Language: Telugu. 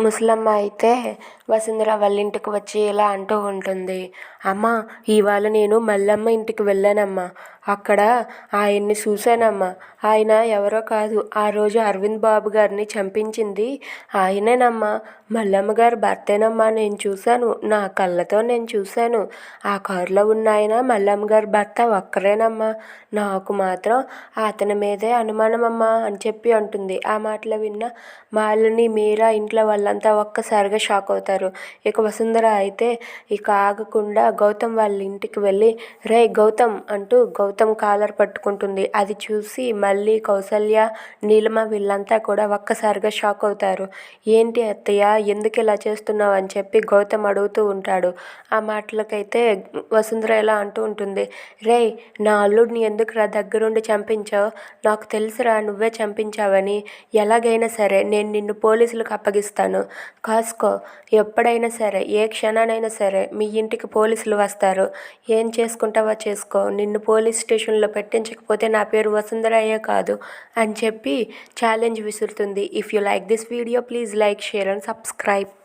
ముసలమ్మ అయితే వసుంధర వాళ్ళ ఇంటికి వచ్చి ఇలా అంటూ ఉంటుంది. అమ్మ ఇవాళ నేను మల్లమ్మ ఇంటికి వెళ్ళానమ్మా. అక్కడ ఆయన్ని చూశానమ్మా. ఆయన ఎవరో కాదు. ఆ రోజు అరవింద్ బాబు గారిని చంపించింది ఆయనేనమ్మా. మల్లమ్మ గారి భర్తేనమ్మా నేను చూశాను. నా కళ్ళతో నేను చూశాను. ఆ కారులో ఉన్న ఆయన మల్లమ్మ గారి భర్త ఒక్కరేనమ్మా. నాకు మాత్రం అతని మీదే అనుమానమమ్మా అని చెప్పి అంటుంది. ఆ మాటలు విన్న మాలిని మీరా ఇంట్లో వాళ్ళ వాళ్ళంతా ఒక్కసారిగా షాక్ అవుతారు. ఇక వసుంధర అయితే ఇక ఆగకుండా గౌతమ్ వాళ్ళ ఇంటికి వెళ్ళి రే గౌతమ్ అంటూ గౌతమ్ కాలర్ పట్టుకుంటుంది. అది చూసి మళ్ళీ కౌసల్య నీలిమ వీళ్ళంతా కూడా ఒక్కసారిగా షాక్ అవుతారు. ఏంటి అత్తయ్య ఎందుకు ఇలా చేస్తున్నావు? అని చెప్పి గౌతమ్ అడుగుతూ ఉంటాడు. ఆ మాటలకైతే వసుంధర ఎలా అంటూ ఉంటుంది. రే నా అల్లుడిని ఎందుకు రా దగ్గరుండి చంపించావు? నాకు తెలుసురా నువ్వే చంపించావని. ఎలాగైనా సరే నేను నిన్ను పోలీసులకు అప్పగిస్తాను. కాస్కో ఎప్పుడైనా సరే ఏ క్షణానైనా సరే మీ ఇంటికి పోలీసులు వస్తారు. ఏం చేసుకుంటావా చేసుకో. నిన్ను పోలీస్ స్టేషన్లో పెట్టించకపోతే నా పేరు వసుంధరయ్యే కాదు అని చెప్పి challenge విసురుతుంది. If you like this video please like share and subscribe